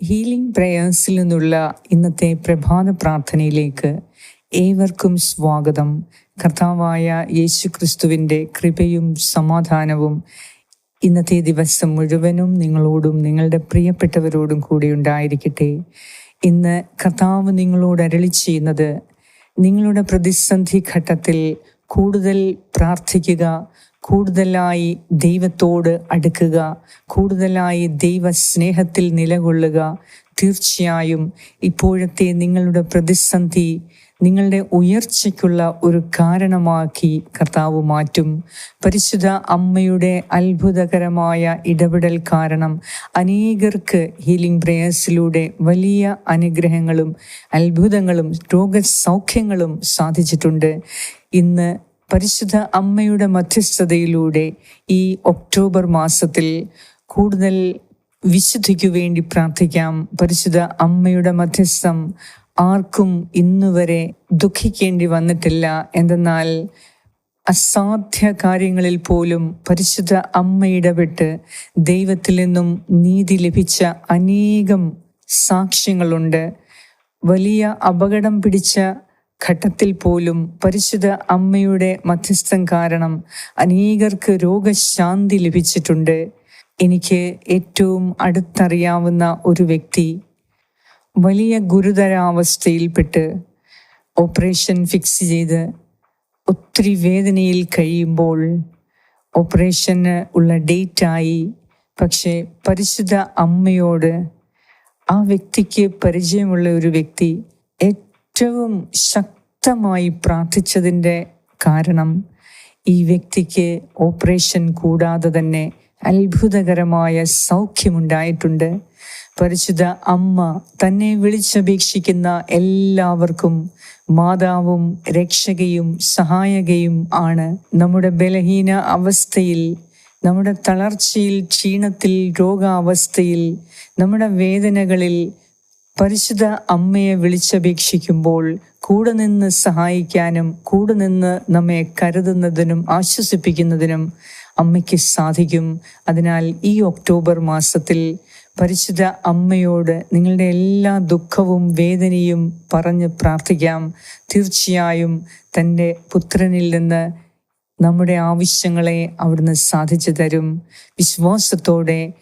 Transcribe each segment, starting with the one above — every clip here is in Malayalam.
ഹീലിംഗ് പ്രേയേഴ്സിൽ നിന്നുള്ള ഇന്നത്തെ പ്രഭാത പ്രാർത്ഥനയിലേക്ക് ഏവർക്കും സ്വാഗതം. കർത്താവായ യേശു ക്രിസ്തുവിന്റെ കൃപയും സമാധാനവും ഇന്നത്തെ ദിവസം മുഴുവനും നിങ്ങളോടും നിങ്ങളുടെ പ്രിയപ്പെട്ടവരോടും കൂടി ഉണ്ടായിരിക്കട്ടെ. ഇന്ന് കർത്താവ് നിങ്ങളോട് അരളി ചെയ്യുന്നത് നിങ്ങളുടെ പ്രതിസന്ധി ഘട്ടത്തിൽ കൂടുതൽ പ്രാർത്ഥിക്കുക കൂടുതലായി ദൈവത്തോട് അടുക്കുക കൂടുതലായി ദൈവ സ്നേഹത്തിൽ നിലകൊള്ളുക. തീർച്ചയായും ഇപ്പോഴത്തെ നിങ്ങളുടെ പ്രതിസന്ധി നിങ്ങളുടെ ഉയർച്ചയ്ക്കുള്ള ഒരു കാരണമാക്കി കർത്താവ് മാറ്റും. പരിശുദ്ധ അമ്മയുടെ അത്ഭുതകരമായ ഇടപെടൽ കാരണം അനേകർക്ക് ഹീലിംഗ് പ്രേയേഴ്സിലൂടെ വലിയ അനുഗ്രഹങ്ങളും അത്ഭുതങ്ങളും രോഗസൗഖ്യങ്ങളും സാധിച്ചിട്ടുണ്ട്. ഇന്ന് പരിശുദ്ധ അമ്മയുടെ മധ്യസ്ഥതയിലൂടെ ഈ ഒക്ടോബർ മാസത്തിൽ കൂടുതൽ വിശുദ്ധിക്കു വേണ്ടി പ്രാർത്ഥിക്കാം. പരിശുദ്ധ അമ്മയുടെ മധ്യസ്ഥം ആർക്കും ഇന്നുവരെ ദുഃഖിക്കേണ്ടി വന്നിട്ടില്ല. എന്തെന്നാൽ അസാധ്യ കാര്യങ്ങളിൽ പോലും പരിശുദ്ധ അമ്മ ഇടപെട്ട് ദൈവത്തിൽ നിന്നും നീതി ലഭിച്ച അനേകം സാക്ഷ്യങ്ങളുണ്ട്. വലിയ അപകടം പിടിച്ച ഘട്ടത്തിൽ പോലും പരിശുദ്ധ അമ്മയുടെ മധ്യസ്ഥം കാരണം അനേകർക്ക് രോഗശാന്തി ലഭിച്ചിട്ടുണ്ട്. എനിക്ക് ഏറ്റവും അടുത്തറിയാവുന്ന ഒരു വ്യക്തി വലിയ ഗുരുതരാവസ്ഥയിൽപ്പെട്ട് ഓപ്പറേഷൻ ഫിക്സ് ചെയ്ത് ഒത്തിരി വേദനയിൽ കഴിയുമ്പോൾ ഓപ്പറേഷന് ഉള്ള ഡേറ്റായി. പക്ഷേ പരിശുദ്ധ അമ്മയോട് ആ വ്യക്തിക്ക് പരിചയമുള്ള ഒരു വ്യക്തി ഏറ്റവും ശക്തമായി പ്രാർത്ഥിച്ചതിന്റെ കാരണം ഈ വ്യക്തിക്ക് ഓപ്പറേഷൻ കൂടാതെ തന്നെ അത്ഭുതകരമായ സൗഖ്യമുണ്ടായിട്ടുണ്ട്. പരിശുദ്ധ അമ്മ തന്നെ വിളിച്ചപേക്ഷിക്കുന്ന എല്ലാവർക്കും മാതാവും രക്ഷകയും സഹായകയും ആണ്. നമ്മുടെ ബലഹീന അവസ്ഥയിൽ നമ്മുടെ തളർച്ചയിൽ ക്ഷീണത്തിൽ രോഗാവസ്ഥയിൽ നമ്മുടെ വേദനകളിൽ പരിശുദ്ധ അമ്മയെ വിളിച്ചപേക്ഷിക്കുമ്പോൾ കൂടെ നിന്ന് സഹായിക്കാനും കൂടെ നിന്ന് നമ്മെ കരുതുന്നതിനും ആശ്വസിപ്പിക്കുന്നതിനും അമ്മയ്ക്ക് സാധിക്കും. അതിനാൽ ഈ ഒക്ടോബർ മാസത്തിൽ പരിശുദ്ധ അമ്മയോട് നിങ്ങളുടെ എല്ലാ ദുഃഖവും വേദനയും പറഞ്ഞ് പ്രാർത്ഥിക്കാം. തീർച്ചയായും തന്റെ പുത്രനിൽ നിന്ന് നമ്മുടെ ആവശ്യങ്ങളെ അവിടുന്ന് സാധിച്ചു തരും. വിശ്വാസത്തോടെ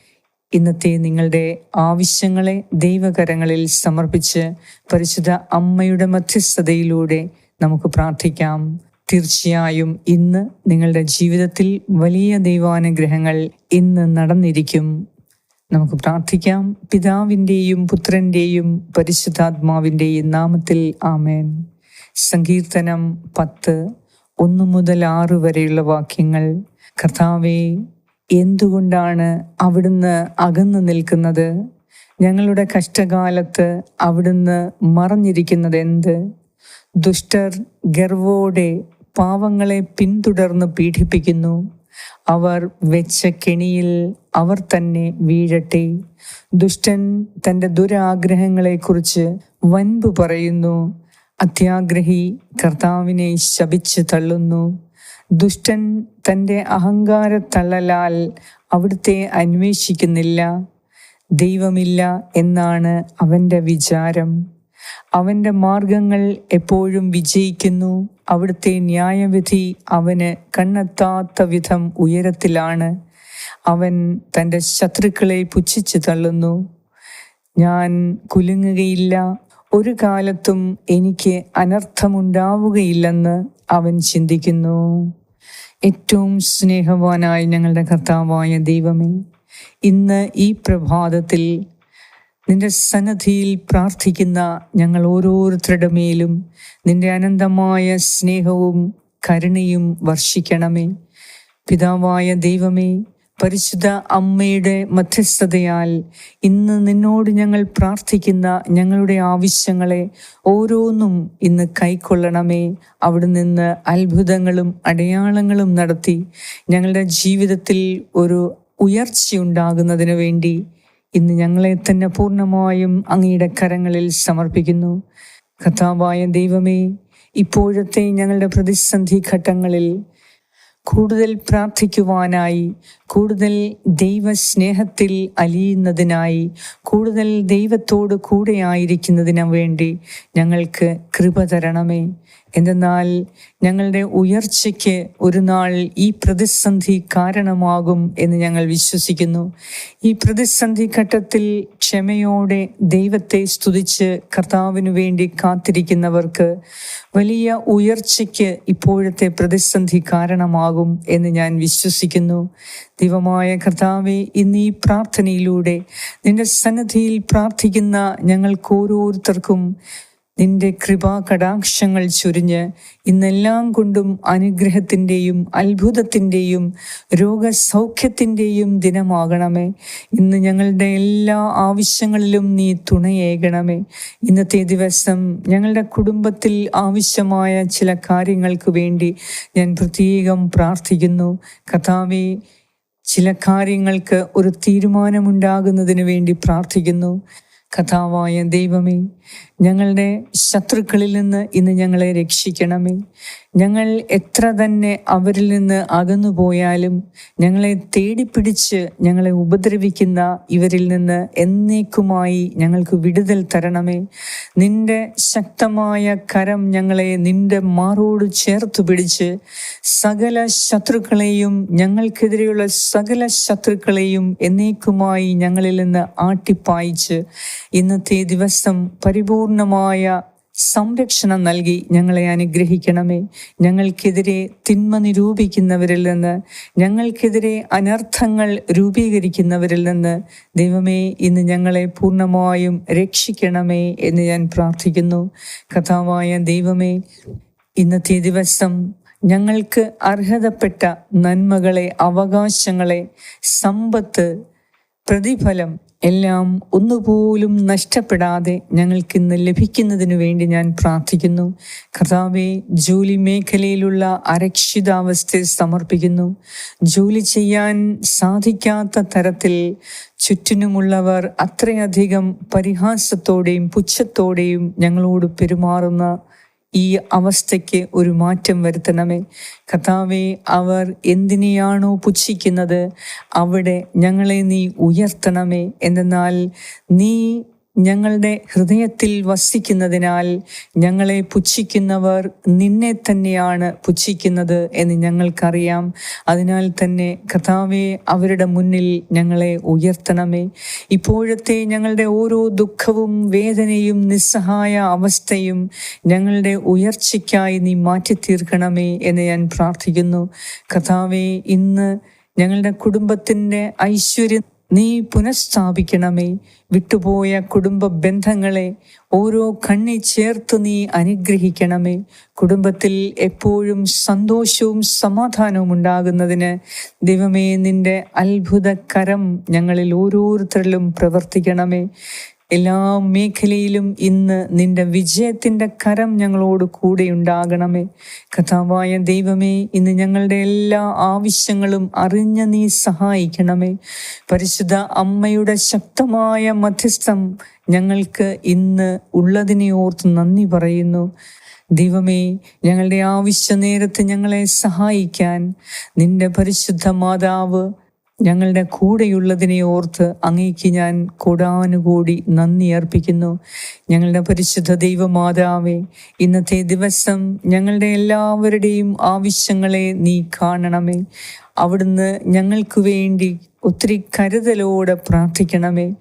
ഇന്നത്തെ നിങ്ങളുടെ ആവശ്യങ്ങളെ ദൈവകരങ്ങളിൽ സമർപ്പിച്ച് പരിശുദ്ധ അമ്മയുടെ മധ്യസ്ഥതയിലൂടെ നമുക്ക് പ്രാർത്ഥിക്കാം. തീർച്ചയായും ഇന്ന് നിങ്ങളുടെ ജീവിതത്തിൽ വലിയ ദൈവാനുഗ്രഹങ്ങൾ ഇന്ന് നടന്നിരിക്കും. നമുക്ക് പ്രാർത്ഥിക്കാം. പിതാവിന്റെയും പുത്രന്റെയും പരിശുദ്ധാത്മാവിന്റെയും നാമത്തിൽ ആമേൻ. സങ്കീർത്തനം പത്ത് ഒന്ന് മുതൽ ആറ് വരെയുള്ള വാക്യങ്ങൾ. കർത്താവെ എന്തുകൊണ്ടാണ് അവിടുന്ന് അകന്നു നിൽക്കുന്നത്? ഞങ്ങളുടെ കഷ്ടകാലത്ത് അവിടുന്ന് മറഞ്ഞിരിക്കുന്നത് എന്ത്? ദുഷ്ടർ ഗർവോടെ പാവങ്ങളെ പിന്തുടർന്ന് പീഡിപ്പിക്കുന്നു. അവർ വെച്ച കെണിയിൽ അവർ തന്നെ വീഴട്ടെ. ദുഷ്ടൻ തന്റെ ദുരാഗ്രഹങ്ങളെക്കുറിച്ച് വൻപു പറയുന്നു. അത്യാഗ്രഹി കർത്താവിനെ ശപിച്ച് തള്ളുന്നു. ദുഷ്ടൻ തന്റെ അഹങ്കാര തള്ളലാൽ അവിടുത്തെ അന്വേഷിക്കുന്നില്ല. ദൈവമില്ല എന്നാണ് അവന്റെ വിചാരം. അവന്റെ മാർഗങ്ങൾ എപ്പോഴും വിജയിക്കുന്നു. അവിടുത്തെ ന്യായവിധി അവന് കണ്ണെത്താത്ത വിധം ഉയരത്തിലാണ്. അവൻ തന്റെ ശത്രുക്കളെ പുച്ഛിച്ചു തള്ളുന്നു. ഞാൻ കുലുങ്ങുകയില്ല. ഒരു കാലത്തും എനിക്ക് അനർത്ഥമുണ്ടാവുകയില്ലെന്ന് അവൻ ചിന്തിക്കുന്നു. ഏറ്റവും സ്നേഹവാനായ ഞങ്ങളുടെ കർത്താവായ ദൈവമേ ഇന്ന് ഈ പ്രഭാതത്തിൽ നിന്റെ സന്നദ്ധിയിൽ പ്രാർത്ഥിക്കുന്ന ഞങ്ങൾ ഓരോരുത്തരുടെ മേലും നിന്റെ അനന്തമായ സ്നേഹവും കരുണയും വർഷിക്കണമേ. പിതാവായ ദൈവമേ പരിശുദ്ധ അമ്മയുടെ മധ്യസ്ഥതയാൽ ഇന്ന് നിന്നോട് ഞങ്ങൾ പ്രാർത്ഥിക്കുന്ന ഞങ്ങളുടെ ആവശ്യങ്ങളെ ഓരോന്നും ഇന്ന് കൈക്കൊള്ളണമേ. അവിടെ നിന്ന് അത്ഭുതങ്ങളും അടയാളങ്ങളും നടത്തി ഞങ്ങളുടെ ജീവിതത്തിൽ ഒരു ഉയർച്ചയുണ്ടാകുന്നതിന് വേണ്ടി ഇന്ന് ഞങ്ങളെ തന്നെ പൂർണമായും അങ്ങയുടെ കരങ്ങളിൽ സമർപ്പിക്കുന്നു. കഥാവായ ദൈവമേ ഇപ്പോഴത്തെ ഞങ്ങളുടെ പ്രതിസന്ധി ഘട്ടങ്ങളിൽ കൂടുതൽ പ്രാർത്ഥിക്കുവാനായി കൂടുതൽ ദൈവസ്നേഹത്തിൽ അലിയുന്നതിനായി കൂടുതൽ ദൈവത്തോട് കൂടെയായിരിക്കുന്നതിന് വേണ്ടി ഞങ്ങൾക്ക് കൃപ തരണമേ. എന്തെന്നാൽ ഞങ്ങളുടെ ഉയർച്ചയ്ക്ക് ഒരു നാൾ ഈ പ്രതിസന്ധി കാരണമാകും എന്ന് ഞങ്ങൾ വിശ്വസിക്കുന്നു. ഈ പ്രതിസന്ധി ഘട്ടത്തിൽ ക്ഷമയോടെ ദൈവത്തെ സ്തുതിച്ച് കർത്താവിനു വേണ്ടി കാത്തിരിക്കുന്നവർക്ക് വലിയ ഉയർച്ചയ്ക്ക് ഇപ്പോഴത്തെ പ്രതിസന്ധി കാരണമാകും എന്ന് ഞാൻ വിശ്വസിക്കുന്നു. ദൈവമായ കർത്താവെ ഇന്ന് പ്രാർത്ഥനയിലൂടെ നിന്റെ സന്നദ്ധിയിൽ പ്രാർത്ഥിക്കുന്ന ഞങ്ങൾക്ക് ഓരോരുത്തർക്കും നിന്റെ കൃപാ കടാക്ഷങ്ങൾ ചൊരിഞ്ഞ് ഇന്നെല്ലാം കൊണ്ടും അനുഗ്രഹത്തിന്റെയും അത്ഭുതത്തിന്റെയും രോഗസൗഖ്യത്തിന്റെയും ദിനമാകണമേ. ഇന്ന് ഞങ്ങളുടെ എല്ലാ ആവശ്യങ്ങളിലും നീ തുണയേകണമേ. ഇന്നത്തെ ദിവസം ഞങ്ങളുടെ കുടുംബത്തിൽ ആവശ്യമായ ചില കാര്യങ്ങൾക്ക് വേണ്ടി ഞാൻ പ്രത്യേകം പ്രാർത്ഥിക്കുന്നു. കഥാവെ ചില കാര്യങ്ങൾക്ക് ഒരു തീരുമാനമുണ്ടാകുന്നതിന് വേണ്ടി പ്രാർത്ഥിക്കുന്നു. കഥാവായ ദൈവമേ ഞങ്ങളുടെ ശത്രുക്കളിൽ നിന്ന് ഇന്ന് ഞങ്ങളെ രക്ഷിക്കണമേ. ഞങ്ങൾ എത്ര തന്നെ അവരിൽ നിന്ന് അകന്നു പോയാലും ഞങ്ങളെ തേടിപ്പിടിച്ച് ഞങ്ങളെ ഉപദ്രവിക്കുന്ന ഇവരിൽ നിന്ന് എന്നേക്കുമായി ഞങ്ങൾക്ക് വിടുതൽ തരണമേ. നിന്റെ ശക്തമായ കരം ഞങ്ങളെ നിന്റെ മാറോട് ചേർത്ത് പിടിച്ച് സകല ശത്രുക്കളെയും ഞങ്ങൾക്കെതിരെയുള്ള സകല ശത്രുക്കളെയും എന്നേക്കുമായി ഞങ്ങളിൽ നിന്ന് ആട്ടിപ്പായിച്ച് ഇന്നത്തെ ദിവസം പരിപൂർണമായ സംരക്ഷണം നൽകി ഞങ്ങളെ അനുഗ്രഹിക്കണമേ. ഞങ്ങൾക്കെതിരെ തിന്മ നിരൂപിക്കുന്നവരിൽ നിന്ന് ഞങ്ങൾക്കെതിരെ അനർത്ഥങ്ങൾ രൂപീകരിക്കുന്നവരിൽ നിന്ന് ദൈവമേ ഇന്ന് ഞങ്ങളെ പൂർണമായും രക്ഷിക്കണമേ എന്ന് ഞാൻ പ്രാർത്ഥിക്കുന്നു. കഥാവായ ദൈവമേ ഇന്നത്തെ ദിവസം ഞങ്ങൾക്ക് അർഹതപ്പെട്ട നന്മകളെ അവകാശങ്ങളെ സമ്പത്ത് പ്രതിഫലം എല്ലാം ഒന്നുപോലും നഷ്ടപ്പെടാതെ ഞങ്ങൾക്കിന്ന് ലഭിക്കുന്നതിനു വേണ്ടി ഞാൻ പ്രാർത്ഥിക്കുന്നു. കർത്താവെ ജോലി മേഖലയിലുള്ള അരക്ഷിതാവസ്ഥയെ സമർപ്പിക്കുന്നു. ജോലി ചെയ്യാൻ സാധിക്കാത്ത തരത്തിൽ ചുറ്റിനുമുള്ളവർ അത്രയധികം പരിഹാസത്തോടെയും പുച്ഛത്തോടെയും ഞങ്ങളോട് പെരുമാറുന്ന ഈ അവസ്ഥയ്ക്ക് ഒരു മാറ്റം വരുത്തണമേ. കഥാവെ അവർ എന്തിനെയാണോ പുച്ഛിക്കുന്നത് അവിടെ ഞങ്ങളെ നീ ഉയർത്തണമേ. എന്നാൽ നീ ഞങ്ങളുടെ ഹൃദയത്തിൽ വസിക്കുന്നതിനാൽ ഞങ്ങളെ പുച്ഛിക്കുന്നവർ നിന്നെ തന്നെയാണ് പുച്ഛിക്കുന്നത് എന്ന് ഞങ്ങൾക്കറിയാം. അതിനാൽ തന്നെ കഥാവെ അവരുടെ മുന്നിൽ ഞങ്ങളെ ഉയർത്തണമേ. ഇപ്പോഴത്തെ ഞങ്ങളുടെ ഓരോ ദുഃഖവും വേദനയും നിസ്സഹായ അവസ്ഥയും ഞങ്ങളുടെ ഉയർച്ചയ്ക്കായി നീ മാറ്റി തീർക്കണമേ എന്ന് ഞാൻ പ്രാർത്ഥിക്കുന്നു. കഥാവെ ഇന്ന് ഞങ്ങളുടെ കുടുംബത്തിന്റെ ഐശ്വര്യം നീ പുനഃസ്ഥാപിക്കണമേ. വിട്ടുപോയ കുടുംബ ബന്ധങ്ങളെ ഓരോ കണ്ണി ചേർത്ത് നീ അനുഗ്രഹിക്കണമേ. കുടുംബത്തിൽ എപ്പോഴും സന്തോഷവും സമാധാനവും ഉണ്ടാകുന്നതിന് ദൈവമേ നിന്റെ അത്ഭുത കരം ഞങ്ങളിൽ ഓരോരുത്തരിലും പ്രവർത്തിക്കണമേ. എല്ലാ മേഖലയിലും ഇന്ന് നിന്റെ വിജയത്തിന്റെ കരം ഞങ്ങളോട് കൂടെ ഉണ്ടാകണമേ. കഥാവായ ദൈവമേ ഇന്ന് ഞങ്ങളുടെ എല്ലാ ആവശ്യങ്ങളും അറിഞ്ഞ നീ സഹായിക്കണമേ. പരിശുദ്ധ അമ്മയുടെ ശക്തമായ മധ്യസ്ഥം ഞങ്ങൾക്ക് ഇന്ന് ഉള്ളതിനെ ഓർത്ത് നന്ദി പറയുന്നു. ദൈവമേ ഞങ്ങളുടെ ആവശ്യ നേരത്ത് ഞങ്ങളെ സഹായിക്കാൻ നിന്റെ പരിശുദ്ധ മാതാവ് ഞങ്ങളുടെ കൂടെയുള്ളതിനെ ഓർത്ത് അങ്ങേക്ക് ഞാൻ കൂടാനുകൂടി നന്ദി അർപ്പിക്കുന്നു. ഞങ്ങളുടെ പരിശുദ്ധ ദൈവമാതാവേ ഇന്നത്തെ ദിവസം ഞങ്ങളുടെ എല്ലാവരുടെയും ആവശ്യങ്ങളെ നീ കാണണമേ. അവിടുന്ന് ഞങ്ങൾക്ക് വേണ്ടി ഒത്തിരി കരുതലോടെ പ്രാർത്ഥിക്കണമേ.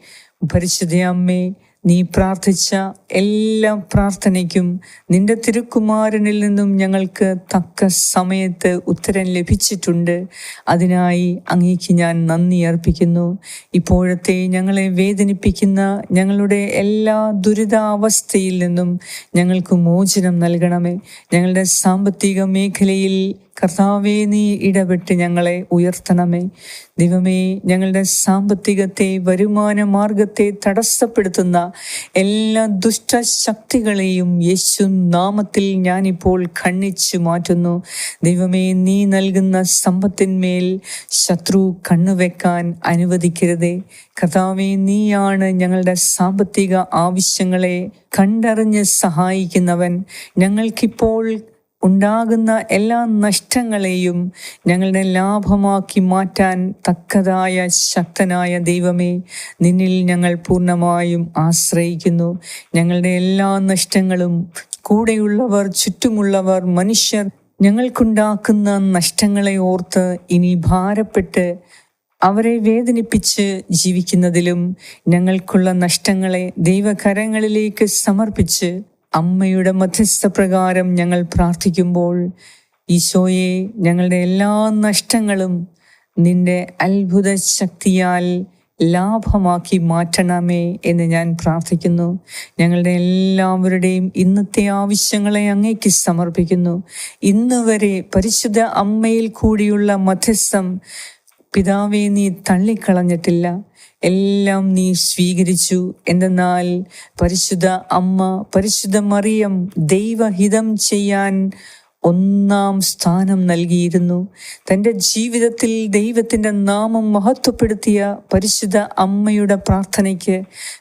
പരിശുദ്ധ അമ്മേ നീ പ്രാർത്ഥിച്ച എല്ലാ പ്രാർത്ഥനയ്ക്കും നിന്റെ തിരുക്കുമാരനിൽ നിന്നും ഞങ്ങൾക്ക് തക്ക സമയത്ത് ഉത്തരം ലഭിച്ചിട്ടുണ്ട്. അതിനായി അങ്ങേക്ക് ഞാൻ നന്ദി അർപ്പിക്കുന്നു. ഇപ്പോഴത്തെ ഞങ്ങളെ വേദനിപ്പിക്കുന്ന ഞങ്ങളുടെ എല്ലാ ദുരിതാവസ്ഥയിൽ നിന്നും ഞങ്ങൾക്ക് മോചനം നൽകണമേ. ഞങ്ങളുടെ സാമ്പത്തിക മേഖലയിൽ കർത്താവേ നീ ഇടപെട്ട് ഞങ്ങളെ ഉയർത്തണമേ. ദൈവമേ ഞങ്ങളുടെ സാമ്പത്തികത്തെ വരുമാന മാർഗത്തെ തടസ്സപ്പെടുത്തുന്ന എല്ലാ ദുഷ്ടശക്തികളെയും യേശു നാമത്തിൽ ഞാനിപ്പോൾ ഖണ്ണിച്ചു മാറ്റുന്നു. ദൈവമേ നീ നൽകുന്ന സമ്പത്തിന്മേൽ ശത്രു കണ്ണുവെക്കാൻ അനുവദിക്കരുതേ. കർത്താവേ നീയാണ് ഞങ്ങളുടെ സാമ്പത്തിക ആവശ്യങ്ങളെ കണ്ടറിഞ്ഞ് സഹായിക്കുന്നവൻ. ഞങ്ങൾക്കിപ്പോൾ ഉണ്ടാകുന്ന എല്ലാ നഷ്ടങ്ങളെയും ഞങ്ങളുടെ ലാഭമാക്കി മാറ്റാൻ തക്കതായ ശക്തനായ ദൈവമേ നിന്നിൽ ഞങ്ങൾ പൂർണമായും ആശ്രയിക്കുന്നു. ഞങ്ങളുടെ എല്ലാ നഷ്ടങ്ങളും കൂടെയുള്ളവർ ചുറ്റുമുള്ളവർ മനുഷ്യർ ഞങ്ങൾക്കുണ്ടാക്കുന്ന നഷ്ടങ്ങളെ ഓർത്ത് ഇനി ഭാരപ്പെട്ട് അവരെ വേദനിപ്പിച്ച് ജീവിക്കുന്നതിലും ഞങ്ങൾക്കുള്ള നഷ്ടങ്ങളെ ദൈവകരങ്ങളിലേക്ക് സമർപ്പിച്ച് അമ്മയുടെ മധ്യസ്ഥ പ്രകാരം ഞങ്ങൾ പ്രാർത്ഥിക്കുമ്പോൾ ഈശോയെ ഞങ്ങളുടെ എല്ലാ നഷ്ടങ്ങളും നിന്റെ അത്ഭുത ശക്തിയാൽ ലാഭമാക്കി മാറ്റണമേ എന്ന് ഞാൻ പ്രാർത്ഥിക്കുന്നു. ഞങ്ങളുടെ എല്ലാവരുടെയും ഇന്നത്തെ ആവശ്യങ്ങളെ അങ്ങേക്ക് സമർപ്പിക്കുന്നു. ഇന്ന് വരെ പരിശുദ്ധ അമ്മയിൽ കൂടിയുള്ള മധ്യസ്ഥം പിതാവെ നീ തള്ളിക്കളഞ്ഞിട്ടില്ല. എല്ലാം നീ സ്വീകരിച്ചു. എന്തെന്നാൽ പരിശുദ്ധ അമ്മ പരിശുദ്ധ മറിയം ദൈവഹിതം ചെയ്യാൻ ഒന്നാം സ്ഥാനം നൽകിയിരുന്നു. തന്റെ ജീവിതത്തിൽ ദൈവത്തിന്റെ നാമം മഹത്വപ്പെടുത്തിയ പരിശുദ്ധ അമ്മയുടെ പ്രാർത്ഥനയ്ക്ക്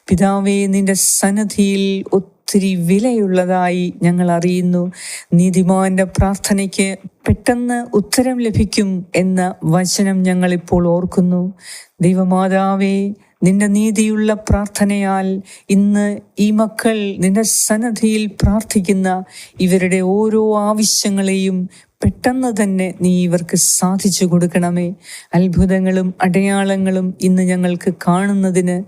പിതാവേ നിന്റെ സന്നദ്ധിയിൽ ഒത്തിരി വിലയുള്ളതായി ഞങ്ങൾ അറിയുന്നു. നീതിമാന്റെ പ്രാർത്ഥനയ്ക്ക് പെട്ടെന്ന് ഉത്തരം ലഭിക്കും എന്ന വചനം ഞങ്ങൾ ഇപ്പോൾ ഓർക്കുന്നു. ദൈവമാതാവേ നിന്റെ നീതിയുള്ള പ്രാർത്ഥനയാൽ ഇന്ന് ഈ മക്കൾ നിന്റെ സന്നദ്ധിയിൽ പ്രാർത്ഥിക്കുന്ന ഇവരുടെ ഓരോ ആവശ്യങ്ങളെയും പെട്ടെന്ന് തന്നെ നീ ഇവർക്ക് സാധിച്ചു കൊടുക്കണമേ. അത്ഭുതങ്ങളും അടയാളങ്ങളും ഇന്ന് ഞങ്ങൾക്ക് കാണുന്നതിന്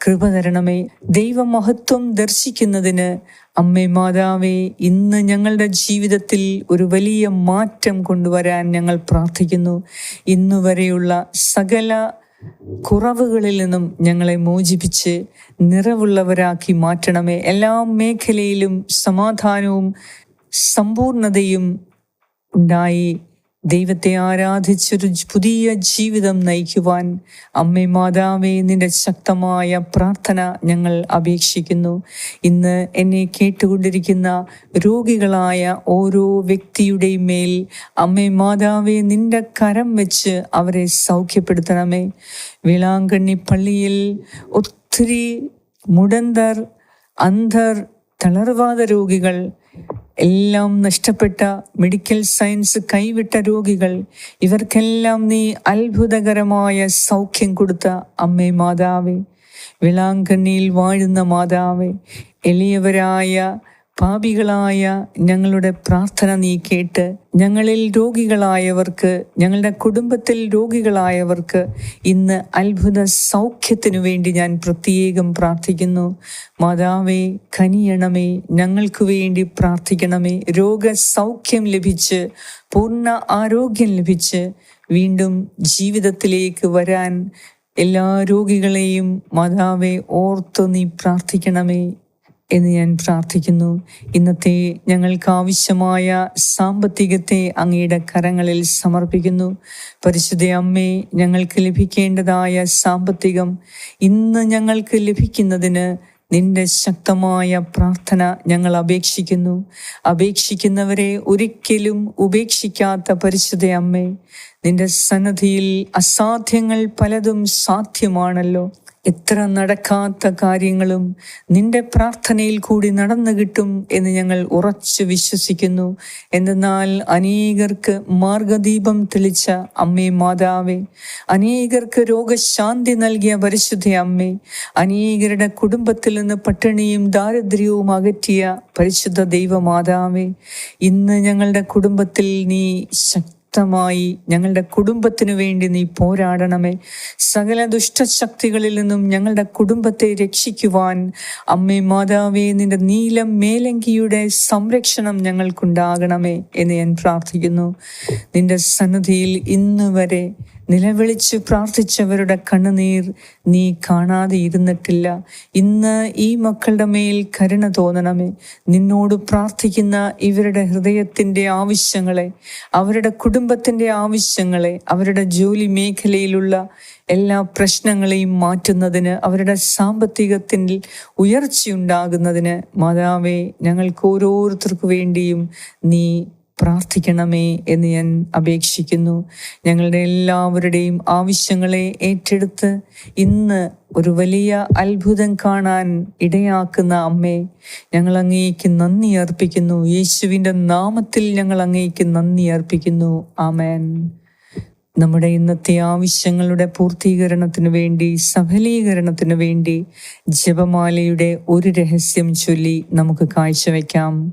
കൃപ തരണമേ. ദൈവമഹത്വം ദർശിക്കുന്നതിന് അമ്മേ മാതാവേ ഇന്ന് ഞങ്ങളുടെ ജീവിതത്തിൽ ഒരു വലിയ മാറ്റം കൊണ്ടുവരാൻ ഞങ്ങൾ പ്രാർത്ഥിക്കുന്നു. ഇന്നുവരെയുള്ള സകല കുറവുകളിൽ നിന്നും ഞങ്ങളെ മോചിപ്പിച്ച് നിറവുള്ളവരാക്കി മാറ്റണമേ. എല്ലാ മേഖലയിലും സമാധാനവും സമ്പൂർണതയും ഉണ്ടായി ദൈവത്തെ ആരാധിച്ചൊരു പുതിയ ജീവിതം നയിക്കുവാൻ അമ്മേ മാതാവേ നിന്റെ ശക്തമായ പ്രാർത്ഥന ഞങ്ങൾ അപേക്ഷിക്കുന്നു. ഇന്ന് എന്നെ കേട്ടുകൊണ്ടിരിക്കുന്ന രോഗികളായ ഓരോ വ്യക്തിയുടെയും മേൽ അമ്മേ മാതാവേ നിന്റെ കരം വെച്ച് അവരെ സൗഖ്യപ്പെടുത്തണമേ. വേളാങ്കണ്ണി പള്ളിയിൽ ഒത്തിരി മുടന്തർ അന്ധർ തളർവാദ രോഗികൾ എല്ലാം നഷ്ടപ്പെട്ട മെഡിക്കൽ സയൻസ് കൈവിട്ട രോഗികൾ ഇവർക്കെല്ലാം നീ അത്ഭുതകരമായ സൗഖ്യം കൊടുത്ത അമ്മേ മാതാവേ. വിളാങ്കണ്ണിയിൽ വാഴുന്ന മാതാവേ എളിയവരായ പാപികളായ ഞങ്ങളുടെ പ്രാർത്ഥന നീ കേട്ട് ഞങ്ങളിൽ രോഗികളായവർക്ക് ഞങ്ങളുടെ കുടുംബത്തിൽ രോഗികളായവർക്ക് ഇന്ന് അത്ഭുത സൗഖ്യത്തിനു വേണ്ടി ഞാൻ പ്രത്യേകം പ്രാർത്ഥിക്കുന്നു. മാതാവേ കനിയണമേ ഞങ്ങൾക്ക് വേണ്ടി പ്രാർത്ഥിക്കണമേ. രോഗസൗഖ്യം ലഭിച്ച് പൂർണ ആരോഗ്യം ലഭിച്ച് വീണ്ടും ജീവിതത്തിലേക്ക് വരാൻ എല്ലാ രോഗികളെയും മാതാവെ ഓർത്തു നീ പ്രാർത്ഥിക്കണമേ. എന്ന് ഞാൻ പ്രാർത്ഥിക്കുന്നു. ഇന്നത്തെ ഞങ്ങൾക്ക് ആവശ്യമായ സാമ്പത്തികത്തെ അങ്ങയുടെ കരങ്ങളിൽ സമർപ്പിക്കുന്നു. പരിശുദ്ധ അമ്മേ ഞങ്ങൾക്ക് ലഭിക്കേണ്ടതായ സാമ്പത്തികം ഇന്ന് ഞങ്ങൾക്ക് ലഭിക്കുന്നതിന് നിന്റെ ശക്തമായ പ്രാർത്ഥന ഞങ്ങൾ അപേക്ഷിക്കുന്നു. അപേക്ഷിക്കുന്നവരെ ഒരിക്കലും ഉപേക്ഷിക്കാത്ത പരിശുദ്ധ അമ്മേ നിന്റെ സന്നദ്ധിയിൽ അസാധ്യങ്ങൾ പലതും സാധ്യമാണല്ലോ. എത്ര നടക്കാത്ത കാര്യങ്ങളും നിന്റെ പ്രാർത്ഥനയിൽ കൂടി നടന്നു കിട്ടും എന്ന് ഞങ്ങൾ ഉറച്ചു വിശ്വസിക്കുന്നു. എന്തെന്നാൽ അനേകർക്ക് മാർഗദീപം തെളിച്ച അമ്മേ മാതാവേ അനേകർക്ക് രോഗശാന്തി നൽകിയ പരിശുദ്ധ അമ്മേ അനേകരുടെ കുടുംബത്തിൽ നിന്ന് പട്ടിണിയും ദാരിദ്ര്യവും അകറ്റിയ പരിശുദ്ധ ദൈവമാതാവേ ഇന്ന് ഞങ്ങളുടെ കുടുംബത്തിൽ നീ ശക്തി ശക്തമായി ഞങ്ങളുടെ കുടുംബത്തിനു വേണ്ടി നീ പോരാടണമേ. സകല ദുഷ്ടശക്തികളിൽ നിന്നും ഞങ്ങളുടെ കുടുംബത്തെ രക്ഷിക്കുവാൻ അമ്മേ മാതാവേ നിന്റെ നീലം മേലങ്കിയുടെ സംരക്ഷണം ഞങ്ങൾക്കുണ്ടാകണമേ എന്ന് ഞാൻ പ്രാർത്ഥിക്കുന്നു. നിന്റെ സന്നദ്ധിയിൽ ഇന്ന് വരെ നിലവിളിച്ച് പ്രാർത്ഥിച്ചവരുടെ കണ്ണുനീർ നീ കാണാതെ ഇരുന്നിട്ടില്ല. ഇന്ന് ഈ മക്കളുടെ മേൽ കരുണ തോന്നണമേ. നിന്നോട് പ്രാർത്ഥിക്കുന്ന ഇവരുടെ ഹൃദയത്തിന്റെ ആവശ്യങ്ങളെ അവരുടെ കുടുംബത്തിന്റെ ആവശ്യങ്ങളെ അവരുടെ ജോലി മേഖലയിലുള്ള എല്ലാ പ്രശ്നങ്ങളെയും മാറ്റുന്നതിന് അവരുടെ സാമ്പത്തികത്തിൽ ഉയർച്ചയുണ്ടാകുന്നതിന് മാതാവേ ഞങ്ങൾക്ക് ഓരോരുത്തർക്കു വേണ്ടിയും നീ പ്രാർത്ഥിക്കണമേ എന്ന് ഞാൻ അപേക്ഷിക്കുന്നു. ഞങ്ങളുടെ എല്ലാവരുടെയും ആവശ്യങ്ങളെ ഏറ്റെടുത്ത് ഇന്ന് ഒരു വലിയ അത്ഭുതം കാണാൻ ഇടയാക്കുന്ന അമ്മേ ഞങ്ങൾ അങ്ങേക്ക് നന്ദി അർപ്പിക്കുന്നു. യേശുവിന്റെ നാമത്തിൽ ഞങ്ങൾ അങ്ങേക്ക് നന്ദി അർപ്പിക്കുന്നു. ആമേൻ. നമ്മുടെ ഇന്നത്തെ ആവശ്യങ്ങളുടെ പൂർത്തീകരണത്തിന് വേണ്ടി സഫലീകരണത്തിന് വേണ്ടി ജപമാലയുടെ ഒരു രഹസ്യം ചൊല്ലി നമുക്ക് കാഴ്ചവെക്കാം.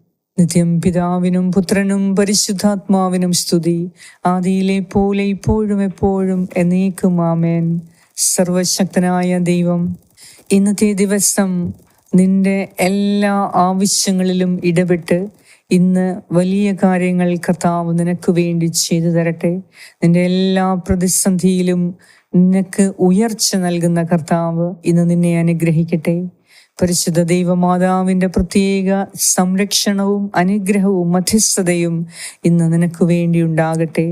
നിത്യം പിതാവിനും പുത്രനും പരിശുദ്ധാത്മാവിനും സ്തുതി. ആദിയിലെ പോലെ ഇപ്പോഴും എപ്പോഴും എന്നേക്കും ആമേൻ. സർവശക്തനായ ദൈവം ഇന്നത്തെ ദിവസം നിന്റെ എല്ലാ ആവശ്യങ്ങളിലും ഇടപെട്ട് ഇന്ന് വലിയ കാര്യങ്ങൾ കർത്താവ് നിനക്ക് വേണ്ടി ചെയ്തു തരട്ടെ. നിന്റെ എല്ലാ പ്രതിസന്ധിയിലും നിനക്ക് ഉയർച്ച നൽകുന്ന കർത്താവ് ഇന്ന് നിന്നെ അനുഗ്രഹിക്കട്ടെ. പരിശുദ്ധ ദൈവമാതാവിന്റെ പ്രത്യേക സംരക്ഷണവും അനുഗ്രഹവും മധ്യസ്ഥതയും ഇന്ന് നിനക്ക് വേണ്ടി ഉണ്ടാകട്ടെ.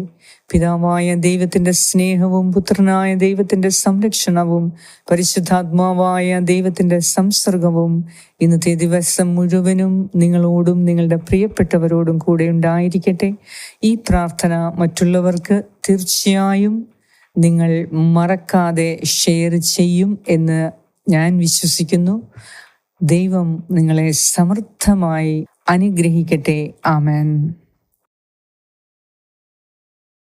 പിതാവായ ദൈവത്തിന്റെ സ്നേഹവും പുത്രനായ ദൈവത്തിന്റെ സംരക്ഷണവും പരിശുദ്ധാത്മാവായ ദൈവത്തിന്റെ സംസർഗവും ഇന്നത്തെ ദിവസം മുഴുവനും നിങ്ങളോടും നിങ്ങളുടെ പ്രിയപ്പെട്ടവരോടും കൂടെ ഉണ്ടായിരിക്കട്ടെ. ഈ പ്രാർത്ഥന മറ്റുള്ളവർക്ക് തീർച്ചയായും നിങ്ങൾ മറക്കാതെ ഷെയർ ചെയ്യും എന്ന് ഞാൻ വിശ്വസിക്കുന്നു. ദൈവം നിങ്ങളെ സമർത്ഥമായി അനുഗ്രഹിക്കട്ടെ. ആമേൻ.